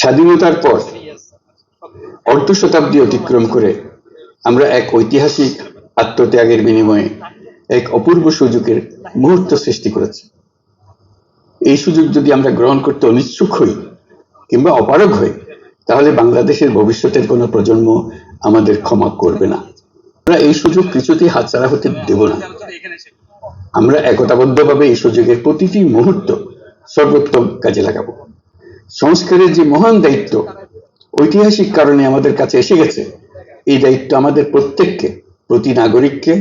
স্বাধীনতার পর অর্ধ শতাব্দী অতিক্রম করে আমরা এক ঐতিহাসিক আত্মত্যাগের বিনিময়ে এক অপূর্ব সুযোগের মুহূর্ত সৃষ্টি করেছি। এই সুযোগ যদি আমরা গ্রহণ করতে অনিচ্ছুক হই কিংবা অপারগ হই, তাহলে বাংলাদেশের ভবিষ্যতের কোনো প্রজন্ম আমাদের ক্ষমা করবে না। আমরা এই সুযোগ কিছুতেই হাতছাড়া হতে দেব না। আমরা একতাবদ্ধভাবে এই সুযোগের প্রতিটি মুহূর্ত সর্বোত্তম কাজে লাগাবো। সংস্কারের যে মহান দায়িত্ব, ঐতিহাসিক কারণে আমাদের কাছে এসে গেছে। এই দায়িত্ব আমাদের প্রত্যেককে, প্রতি নাগরিককে,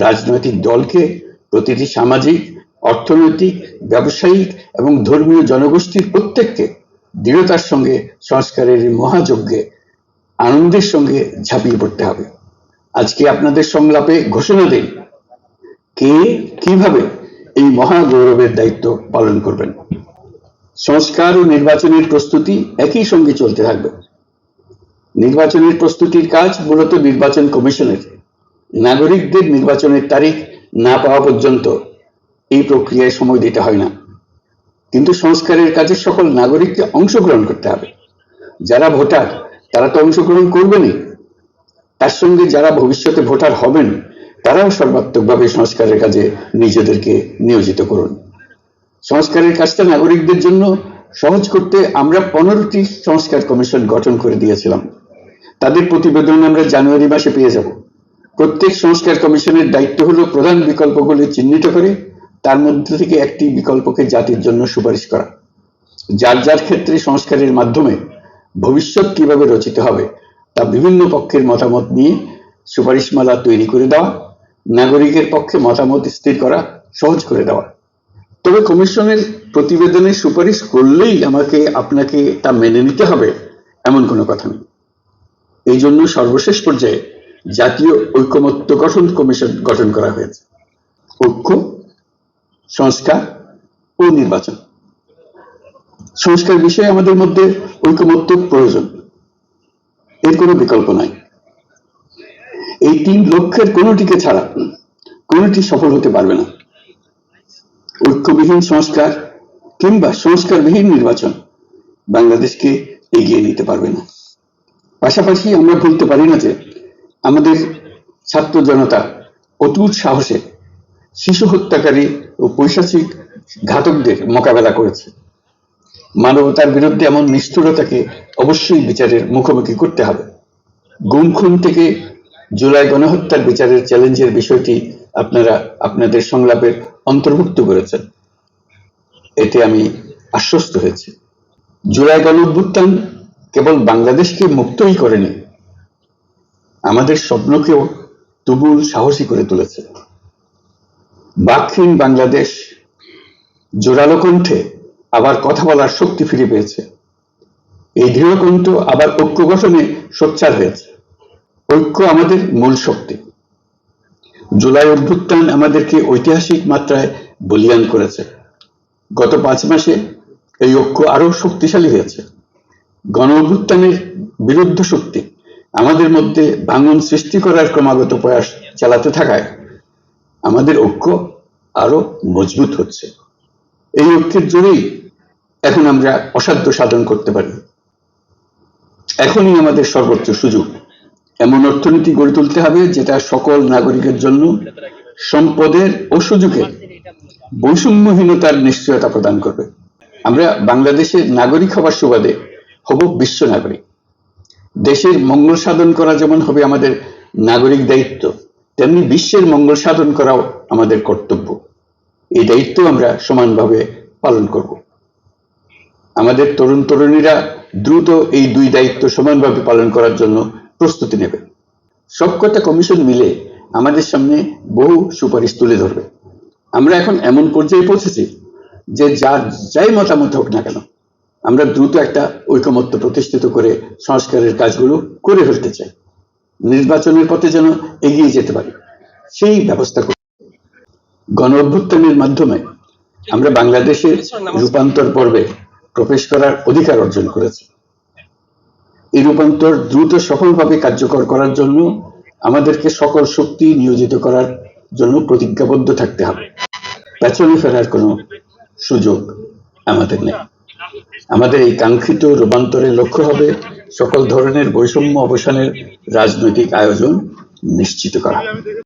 রাজনৈতিক দলকে, প্রতিটি সামাজিক, অর্থনৈতিক, ব্যবসায়িক এবং ধর্মীয় জনগোষ্ঠীর প্রত্যেককে দৃঢ়তার সঙ্গে সংস্কারের মহাযজ্ঞে আনন্দের সঙ্গে ঝাঁপিয়ে পড়তে হবে। আজকে আপনাদের সংলাপে ঘোষণা দেই, কে কীভাবে এই মহা গৌরবের দায়িত্ব পালন করবেন? সংস্কার ও নির্বাচনের প্রস্তুতি একই সঙ্গে চলতে থাকবে। নির্বাচনের প্রস্তুতির কাজ মূলত নির্বাচন কমিশনের। নাগরিকদের নির্বাচনের তারিখ না পাওয়া পর্যন্ত এই প্রক্রিয়ায় সময় দিতে হয় না। কিন্তু সংস্কারের কাজে সকল নাগরিককে অংশগ্রহণ করতে হবে। যারা ভোটার, তারা তো অংশগ্রহণ করবেনই। তার সঙ্গে যারা ভবিষ্যতে ভোটার হবেন, তারাও সর্বাত্মকভাবে সংস্কারের কাজে নিজেদেরকে নিয়োজিত করুন। সংস্কারের কাজটা নাগরিকদের জন্য সহজ করতে আমরা পনেরোটি সংস্কার কমিশন গঠন করে দিয়েছিলাম। তাদের প্রতিবেদন আমরা জানুয়ারি মাসে পেয়ে যাব। প্রত্যেক সংস্কার কমিশনের দায়িত্ব হলো প্রধান বিকল্পগুলি চিহ্নিত করে, তার মধ্যে থেকে একটি বিকল্পকে জাতির জন্য সুপারিশ করা। যার যার ক্ষেত্রে সংস্কারের মাধ্যমে ভবিষ্যৎ কীভাবে রচিত হবে, তা বিভিন্ন পক্ষের মতামত নিয়ে সুপারিশমালা তৈরি করে দেওয়া, নাগরিকের পক্ষে মতামত স্থির করা, সহজ করে দেওয়া। তবে কমিশনের প্রতিবেদনে সুপারিশ করলেই আমাকে, আপনাকে তা মেনে নিতে হবে, এমন কোনো কথা নেই। এই জন্য সর্বশেষ পর্যায়ে জাতীয় ঐকমত্য গঠন কমিশন গঠন করা হয়েছে। ঐক্য, সংস্কার ও নির্বাচন। সংস্কার বিষয়ে আমাদের মধ্যে ঐকমত্য প্রয়োজন। এর কোনো বিকল্প নাই। এই তিন লক্ষ্যের কোনোটিকে ছাড়া কোনোটি সফল হতে পারবে না। ঐক্যবিহীন সংস্কার কিংবা সংস্কারবিহীন নির্বাচন বাংলাদেশকে এগিয়ে নিতে পারবে না। পাশাপাশি আমরা ভুলতে পারি না যে আমাদের ছাত্র জনতা অতুট সাহসে শিশু হত্যাকারী ও পৈশাচিক ঘাতকদের মোকাবেলা করেছে। মানবতার বিরুদ্ধে এমন নিষ্ঠুরতাকে অবশ্যই বিচারের মুখোমুখি করতে হবে। গুম খুন থেকে জুলাই গণহত্যার বিচারের চ্যালেঞ্জের বিষয়টি আপনারা আপনাদের সংলাপের অন্তর্ভুক্ত করেছেন। এতে আমি আশ্বস্ত হয়েছি। জুলাই গণ কেবল বাংলাদেশকে মুক্তই করেনি, আমাদের স্বপ্নকেও তুবুল সাহসী করে তুলেছে। বাকহীন বাংলাদেশ জোরালো কণ্ঠে আবার কথা বলার শক্তি ফিরে পেয়েছে। এই দৃঢ়কণ্ঠ আবার ঐক্য গঠনে সোচ্চার হয়েছে। ঐক্য আমাদের মূল শক্তি। জুলাই অভ্যুত্থান আমাদেরকে ঐতিহাসিক মাত্রায় বলিয়ান করেছে। গত পাঁচ মাসে এই ঐক্য আরও শক্তিশালী হয়েছে। গণ অভ্যুত্থানের বিরুদ্ধ শক্তি আমাদের মধ্যে ভাঙন সৃষ্টি করার ক্রমাগত প্রয়াস চালাতে থাকায় আমাদের ঐক্য আরও মজবুত হচ্ছে। এই ঐক্যের জোরেই এখন আমরা অসাধ্য সাধন করতে পারি। এখনই আমাদের সর্বোচ্চ সুযোগ। এমন অর্থনীতি গড়ে তুলতে হবে যেটা সকল নাগরিকের জন্য সম্পদের ও সুযোগের বৈষম্যহীনতার নিশ্চয়তা প্রদান করবে। আমরা বাংলাদেশের নাগরিক হবার সুবাদে হব বিশ্ব নাগরিক। দেশের মঙ্গল সাধন করা যেমন হবে আমাদের নাগরিক দায়িত্ব, তেমনি বিশ্বের মঙ্গল সাধন করাও আমাদের কর্তব্য। এই দায়িত্ব আমরা সমানভাবে পালন করব। আমাদের তরুণ তরুণীরা দ্রুত এই দুই দায়িত্ব সমানভাবে পালন করার জন্য প্রস্তুতি নেবে। সবকটা কমিশন মিলে আমাদের সামনে বহু সুপারিশ তুলে ধরবে। আমরা এখন এমন পর্যায়ে পৌঁছেছি যে যার যাই মতামত হোক না কেন আমরা দ্রুত একটা ঐকমত্য প্রতিষ্ঠিত করে সংস্কারের কাজগুলো করে ফেলতে চাই। নির্বাচনের পথে যেন এগিয়ে যেতে পারি সেই ব্যবস্থা করি গণ অভ্যুত্থানের মাধ্যমে আমরা বাংলাদেশের রূপান্তর পর্বে প্রবেশ করার অধিকার অর্জন করেছি। এই রূপান্তর দ্রুত সফলভাবে কার্যকর করার জন্য আমাদেরকে সকল শক্তি নিয়োজিত করার জন্য প্রতিজ্ঞাবদ্ধ থাকতে হবে। পেছনে ফেরার কোনো সুযোগ আমাদের নেই। আমাদের এই কাঙ্ক্ষিত রূপান্তরের লক্ষ্য হবে সকল ধরনের বৈষম্য অবসানের রাজনৈতিক আয়োজন নিশ্চিত করা।